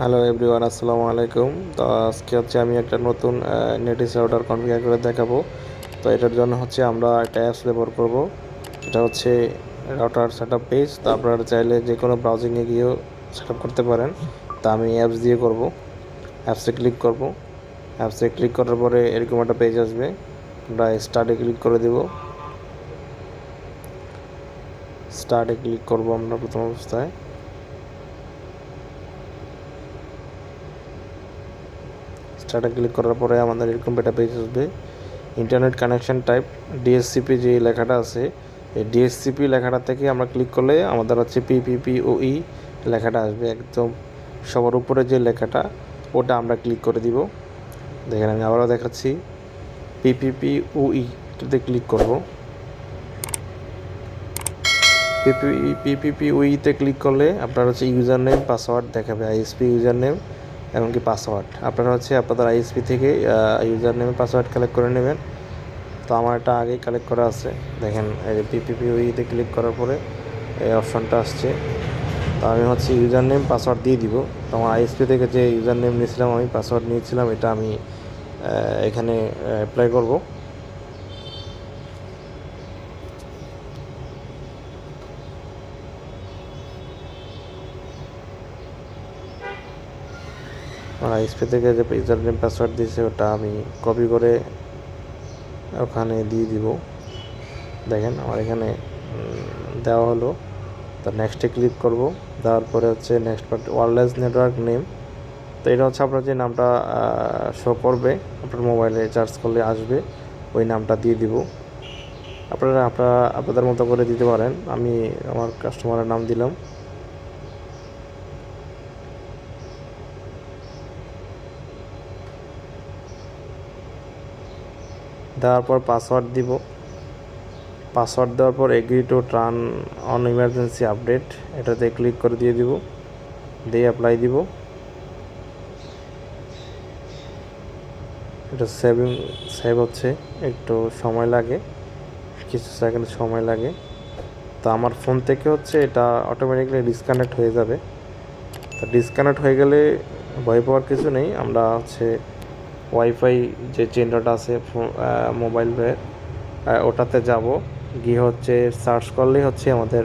Hello everyone, আসসালামু আলাইকুম। তো আজকে হচ্ছে আমি একটা নতুন নেটিস রাউটার কনফিগার করে দেখাবো। তো এটার জন্য হচ্ছে আমরা একটা অ্যাপস ব্যবহার করব। এটা হচ্ছে রাউটার সেট আপ পেজ তো আপনারা চাইলে যে কোনো ব্রাউজিংয়ে গিয়েও সেট আপ করতে পারেন। তা আমি অ্যাপস দিয়ে করব। অ্যাপসে ক্লিক করব। অ্যাপসে ক্লিক করার পরে এরকম একটা পেজ আসবে। আমরা স্টার্টে ক্লিক করে দেব। স্টার্টে ক্লিক করব আমরা প্রথম অবস্থায়। স্টার্টে ক্লিক করার পরে আমাদের এরকম একটা পেজ আসবে। ইন্টারনেট কানেকশন টাইপ ডিএসসিপি যে লেখাটা আছে, এই ডিএসসিপি লেখাটা থেকে আমরা ক্লিক করলে আমাদের হচ্ছে পিপিপিওই লেখাটা আসবে একদম। সবার উপরে যে লেখাটা, ওটা আমরা ক্লিক করে দিব। দেখেন আমি আবারও দেখাচ্ছি পিপিপিওই এটাতে ক্লিক করব। পিপি পিপিপিওইতে ক্লিক করলে আপনার হচ্ছে ইউজার নেম পাসওয়ার্ড দেখাবে আইএসপি ইউজার নেম এমনকি পাসওয়ার্ড আপনারা হচ্ছে আপনাদের আইএসপি থেকে ইউজার নেমে পাসওয়ার্ড কালেক্ট করে নেবেন। তো আমার এটা আগেই কালেক্ট করা আছে। দেখেন, এই পিপিপি ওইতে ক্লিক করার পরে এই অপশনটা আসছে। তো আমি হচ্ছে ইউজার নেম পাসওয়ার্ড দিয়ে দিব। তো আমার আইএসপি থেকে যে ইউজার নেম নিয়েছিলাম, আমি পাসওয়ার্ড নিয়েছিলাম, এটা আমি এখানে অ্যাপ্লাই করব। আইএসপি থেকে যে ইউজার নেম পাসওয়ার্ড দিয়েছে, ওটা আমি কপি করে ওখানে দিয়ে দিব। দেখেন, আমার এখানে দেওয়া হলো। তো নেক্সটে ক্লিক করব। দেওয়ার পরে হচ্ছে next part wireless network name তো এটা হচ্ছে আপনার যে নামটা শো করবে, আপনার মোবাইলে চার্জ করলে আসবে, ওই নামটা দিয়ে দিব। আপনারা আপনারা, আপনাদের মতো করে দিতে পারেন। আমি আমার কাস্টমারের নাম দিলাম। দেওয়ার পর পাসওয়ার্ড দিব। পাসওয়ার্ড দেওয়ার পর agree to turn on emergency update এটাতে ক্লিক করে দিয়ে দিব, দিয়ে অ্যাপ্লাই দিব। এটা সেভিং সেভ হচ্ছে, একটু সময় লাগে, কিছু সেকেন্ড সময় লাগে। তো আমার ফোন থেকে হচ্ছে এটা অটোমেটিকলি ডিসকানেক্ট হয়ে যাবে। তো ডিসকানেক্ট হয়ে গেলে ভয় পাওয়ার কিছু নেই, আমরা হচ্ছে ওয়াইফাই যে চেন্ডারটা আছে মোবাইলে ওটাতে যাব। গিয়ে হচ্ছে সার্চ করলেই হচ্ছে আমাদের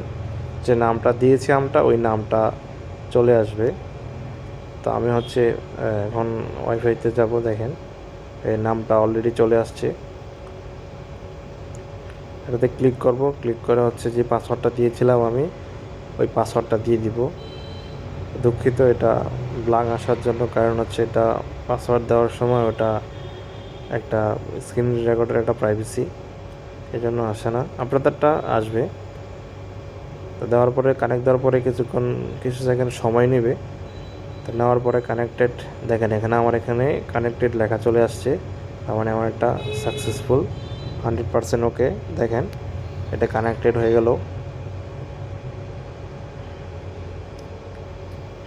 যে নামটা দিয়েছি আমটা ওই নামটা চলে আসবে। তো আমি হচ্ছে এখন ওয়াইফাইতে যাব, দেখেন। এই নামটা অলরেডি চলে আসছে। এটাতে ক্লিক করব। ক্লিক করে হচ্ছে যে পাসওয়ার্ডটা দিয়েছিলাম আমি, ওই পাসওয়ার্ডটা দিয়ে দিব। দুঃখিত, এটা ব্লাং আসার জন্য, কারণ হচ্ছে এটা পাসওয়ার্ড দেওয়ার সময় ওটা একটা স্ক্রিন রেকর্ডের একটা প্রাইভেসি এই জন্য আসে না। আপনাদেরটা আসবে। তো দেওয়ার পরে কানেক্ট দেওয়ার পরে কিছুক্ষণ, কিছু সেকেন্ড সময় নেবে। তো নেওয়ার পরে কানেক্টেড দেখেন এখানে আমার এখানে কানেক্টেড লেখা চলে আসছে। তার মানে আমার একটা সাকসেসফুল হান্ড্রেড পারসেন্ট ওকে দেখেন, এটা কানেক্টেড হয়ে গেল।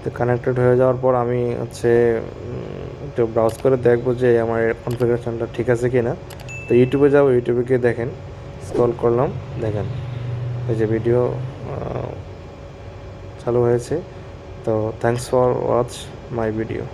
তো কানেক্টেড হয়ে যাওয়ার পর আমি হচ্ছে একটু ব্রাউজ করে দেখব যে আমার কনফিগারেশনটা ঠিক আছে কি না তো ইউটিউবে যাব, ইউটিউবে গিয়ে দেখেন স্ক্রল করলাম, দেখেন। এই যে ভিডিও চালু হয়েছে। তো thanks for watch my video